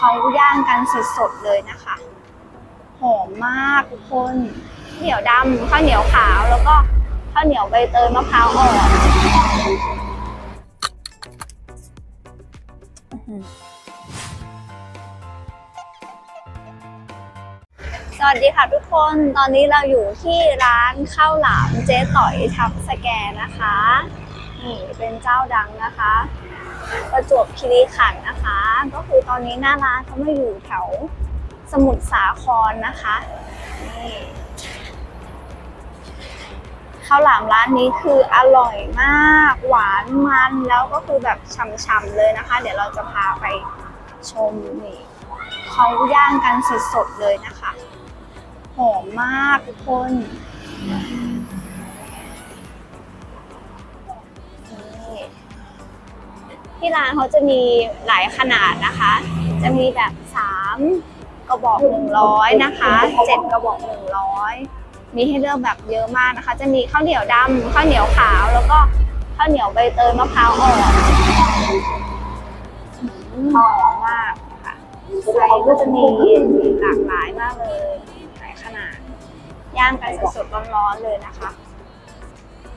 เขาย่างกันสดๆเลยนะคะ หอมมากทุกคนข้าวเหนียวดำข้าวเหนียวขาวแล้วก็ข้าวเหนียวใบเตยมะพร้าวอ่อนสวัสดีค่ะทุกคนตอนนี้เราอยู่ที่ร้านข้าวหลามเจ๊ต่อยทับสแกนนะคะนี่เป็นเจ้าดังนะคะ ประจวบคีรีขันธ์นะคะ ก็คือตอนนี้หน้าร้านเขามาอยู่แถวสมุทรสาครนะคะนี่ข้าวหลามร้านนี้คืออร่อยมาก หวานมันแล้วก็คือแบบฉ่ำๆเลยนะคะ เดี๋ยวเราจะพาไปชมนี่เขาย่างกันสดๆเลยนะคะ หอมมากทุกคน ที่ร้านเขาจะมีหลายขนาดนะคะ จะมีแบบ 3 กระบอก 100 นะคะ 7 กระบอก 100 มีให้เลือกแบบเยอะมากนะคะ จะมีข้าวเหนียวดำข้าวเหนียวขาวแล้วก็ข้าวเหนียวใบเตยมะพร้าวอ่อนหอมมากค่ะไส้ก็จะมีหลากหลายมากเลยหลายขนาด ย่างกันสดๆร้อนๆเลยนะคะ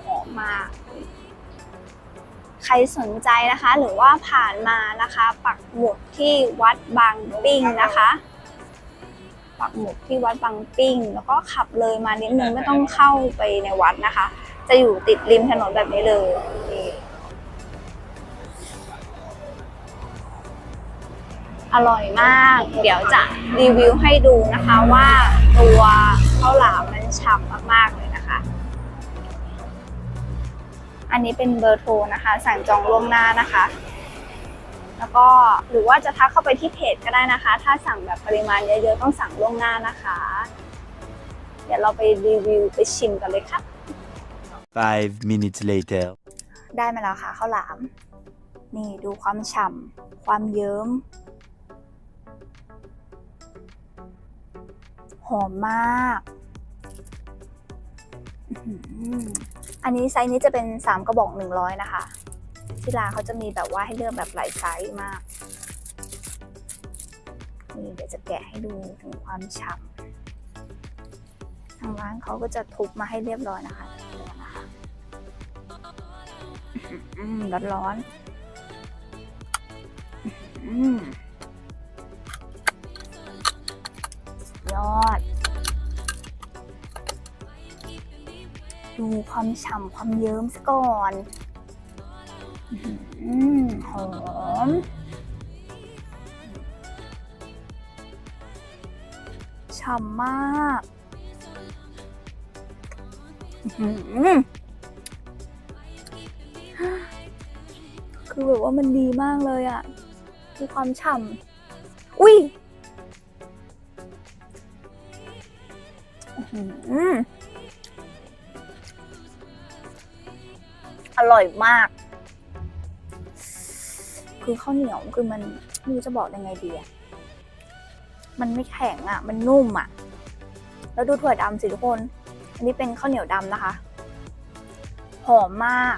หอมมาก ใครสนใจนะคะ หรือว่าผ่านมานะคะ ปักหมุดที่วัดบางปิ้งนะคะ ปักหมุดที่วัดบางปิ้ง แล้วก็ขับเลยมานิดนึงไม่ต้องเข้าไปในวัดนะคะ จะอยู่ติดริมถนนแบบนี้เลยนี่อร่อยมาก เดี๋ยวจะรีวิวให้ดูนะคะว่าตัวข้าวหลามมันฉ่ำมากๆ อันนี้เป็นเบอร์โทรนะคะ สั่งจองล่วงหน้านะคะ แล้วก็หรือว่าจะทักเข้าไปที่เพจก็ได้นะคะ ถ้าสั่งแบบปริมาณเยอะๆต้องสั่งล่วงหน้านะคะ เดี๋ยวเราไปรีวิวไปชิมกันเลยค่ะ Five minutes later. ได้มาแล้วค่ะข้าวหลาม นี่ดูความฉ่ำความเยิ้มหอมมาก อันนี้ไซส์นี้จะเป็น 3 กระบอก 100 นะคะ ที่ร้านเขาจะมีแบบว่าให้เลือกแบบหลายไซส์มาก นี่เดี๋ยวจะแกะให้ดูถึงความฉ่ำทางร้านเขาก็จะทุบมาให้เรียบร้อยนะคะเดี๋ยวนะคะร้อนร้อน อืม ดูความฉ่ำความเยิ้มซะก่อนอืมหอมฉ่ำมากอือหือคือแบบว่ามันดีมากเลยอะ่ะมีความฉ่ำอุ้ย อื้อ อร่อยมาก คือข้าวเหนียวคือมันไม่รู้จะบอกยังไงดีอะมันไม่แข็งอะมันนุ่มอะแล้วดูถั่วดำสิทุกคน อันนี้เป็นข้าวเหนียวดำนะคะ หอมมาก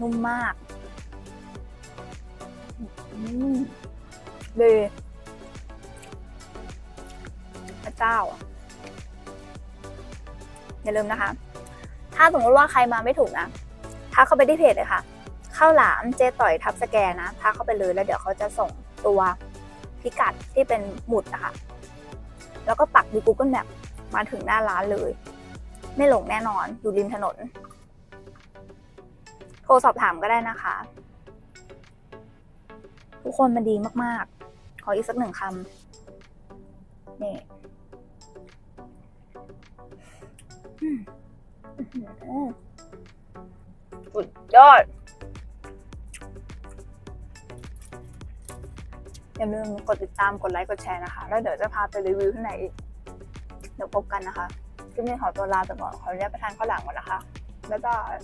นุ่มมากอืมดีพระเจ้า อย่าลืมนะคะ ถ้าสมมติว่าใครมาไม่ถูกนะทักเข้าไปที่เพจเลยค่ะข้าวหลามเจต่อยทับสแกนนะทักเข้าไปเลยแล้วเดี๋ยวเขาจะส่งตัวพิกัดที่เป็นหมุดนะคะแล้วก็ปักดู Google Map มาถึงหน้าร้านเลย ไม่หลงแน่นอนอยู่ริมถนน โทรสอบถามก็ได้นะคะ ทุกคนมันดีมากๆ ขออีกสักหนึ่งคำนี่ สุดยอด อย่าลืมกดติดตามกดไลค์กดแชร์นะคะ แล้วเดี๋ยวจะพาไปรีวิวที่ไหนอีก เดี๋ยวพบกันนะคะคลิปนี้ขอตัวลาไปก่อนขออนุญาตไปทานข้าวหลังก่อนนะคะ บ๊ายบาย